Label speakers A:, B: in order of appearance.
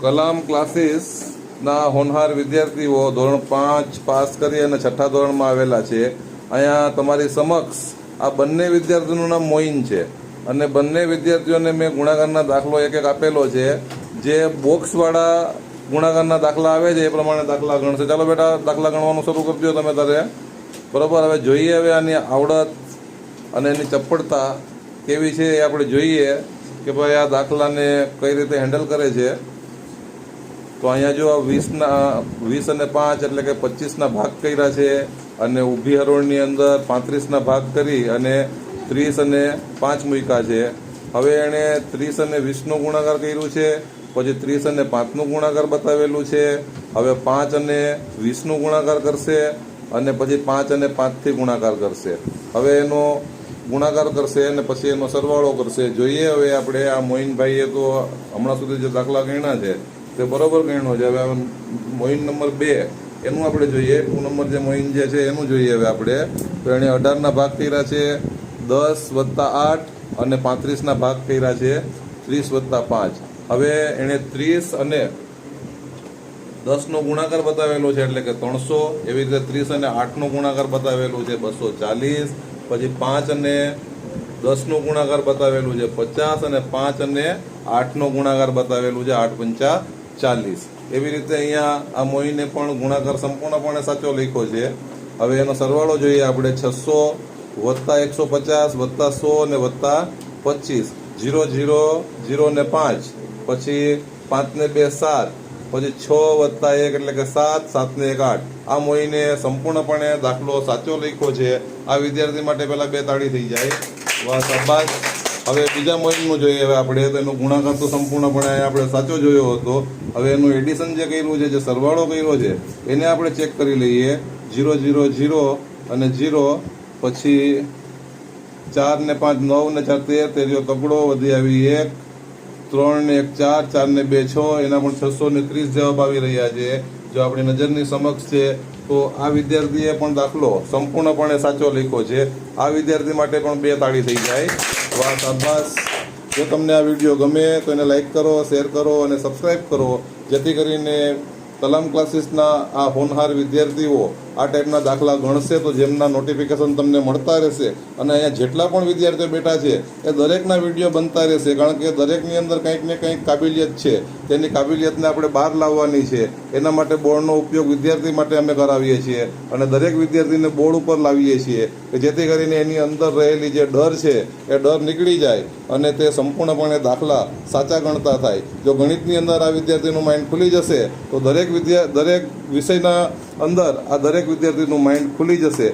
A: કલામ ક્લાસીસના હોનહાર વિદ્યાર્થીઓ ધોરણ પાંચ પાસ કરી અને છઠ્ઠા ધોરણમાં આવેલા છે. અહીંયા તમારી સમક્ષ આ બંને વિદ્યાર્થીઓનું નામ મોઇન છે. અને બંને વિદ્યાર્થીઓને મેં ગુણાકારના દાખલો એક એક આપેલો છે. જે બોક્સવાળા ગુણાકારના દાખલા આવે છે, એ પ્રમાણે દાખલા ગણશે. ચાલો બેટા, દાખલા ગણવાનું શરૂ કરજો તમે તારે. બરાબર, હવે જોઈએ હવે આની આવડત અને એની ચપળતા કેવી છે એ આપણે જોઈએ કે ભાઈ આ દાખલાને કઈ રીતે હેન્ડલ કરે છે. તો અહીંયા જો વીસના, વીસ અને પાંચ એટલે કે પચીસના ભાગ કર્યા છે અને ઊભી હરોળની અંદર પાંત્રીસના ભાગ કરી અને ત્રીસ અને પાંચ મૂક્યા છે. હવે એણે ત્રીસ અને વીસનો ગુણાકાર કર્યું છે, પછી ત્રીસ અને પાંચનું ગુણાકાર બતાવેલું છે. હવે પાંચ અને વીસનું ગુણાકાર કરશે અને પછી પાંચ અને પાંચથી ગુણાકાર કરશે. હવે એનો ગુણાકાર કરશે અને પછી એનો સરવાળો કરશે. જોઈએ હવે આપણે આ મોઇનભાઈએ તો હમણાં સુધી જે દાખલા ગણ્યા છે તે બરોબર ગણ્યો છે. હવે મોઇન નંબર બે, એનું આપણે જોઈએ. ટુ નંબર જે મોઇન જે છે, એનું જોઈએ હવે આપણે. તો એણે અઢારના ભાગ કર્યા છે, દસ વત્તા આઠ અને પાંત્રીસના ભાગ કર્યા છે, ત્રીસ વત્તા પાંચ. હવે એણે ત્રીસ અને દસનો ગુણાકાર બતાવેલો છે, એટલે કે ત્રણસો. એવી રીતે ત્રીસ અને આઠનો ગુણાકાર બતાવેલું છે, બસો ચાલીસ. પછી પાંચ અને દસનો ગુણાકાર બતાવેલું છે, પચાસ. અને પાંચ અને આઠનો ગુણાકાર બતાવેલું છે, આઠ પંચા ચાલીસ. એવી રીતે અહીંયા આ મોહીને પણ ગુણાકાર સંપૂર્ણપણે સાચો લખ્યો છે. હવે એનો સરવાળો જોઈએ આપણે છસો વત્તા એકસો પચાસ વત્તા સો ને વત્તા પચીસ. જીરો જીરો જીરો ને પાંચ. પછી પાંચ ને બે, સાત. પછી છ વત્તા એક એટલે કે સાત સાત ને એક આઠ. આ મોહીને સંપૂર્ણપણે દાખલો સાચો લખ્યો છે. આ વિદ્યાર્થી માટે પહેલાં બે તાળી થઈ જાય. વાહ, શાબાશ. હવે બીજા મોઈનનું જોઈએ. હવે આપણે તો એનો ગુણાકાર તો સંપૂર્ણપણે આપણે સાચો જોયો હતો. હવે એનું એડિશન જે કર્યું છે, જે સરવાળો કર્યો છે, એને આપણે ચેક કરી લઈએ. જીરો જીરો જીરો અને જીરો પછી ચાર ને પાંચ, નવ ને ચાર, તેર, તેરીઓ તગડો વધી આવી એક, ત્રણ ને એક, ચાર ચાર ને બે, છ, એના પણ છસો ને ત્રીસ જવાબ આવી રહ્યા છે. જો આપણી નજરની સમક્ષ છે, તો આ વિદ્યાર્થીએ પણ દાખલો સંપૂર્ણપણે સાચો લખ્યો છે. આ વિદ્યાર્થી માટે પણ બે તાળી થઈ જાય. વાહ શાબાશ જો તમને આ વીડિયો ગમે તો એને લાઇક કરો શેર કરો અને સબસ્ક્રાઈબ કરો. જેથી કરીને કલામ ક્લાસીસના આ હોનહાર વિદ્યાર્થીઓ આ ટાઈપના દાખલા ગણશે તો જેમના નોટિફિકેશન તમને મળતા રહેશે અને અહીંયા જેટલા પણ વિદ્યાર્થીઓ બેઠા છે, એ દરેકના વીડિયો બનતા રહેશે. કારણ કે દરેકની અંદર કંઈક ને કંઈક કાબિલિયત છે. તેની કાબિલિયતને આપણે બહાર લાવવાની છે. એના માટે બોર્ડનો ઉપયોગ વિદ્યાર્થી માટે અમે કરાવીએ છીએ અને દરેક વિદ્યાર્થીને બોર્ડ ઉપર લાવીએ છીએ કે જેથી કરીને એની અંદર રહેલી જે ડર છે, એ ડર નીકળી જાય અને તે સંપૂર્ણપણે દાખલા સાચા ગણતા થાય. જો ગણિતની અંદર આ વિદ્યાર્થીનું માઇન્ડ ખુલી જશે, તો દરેક વિદ્યા, દરેક વિષયના અંદર આ દરેક વિદ્યાર્થીનું માઇન્ડ ખુલી જશે.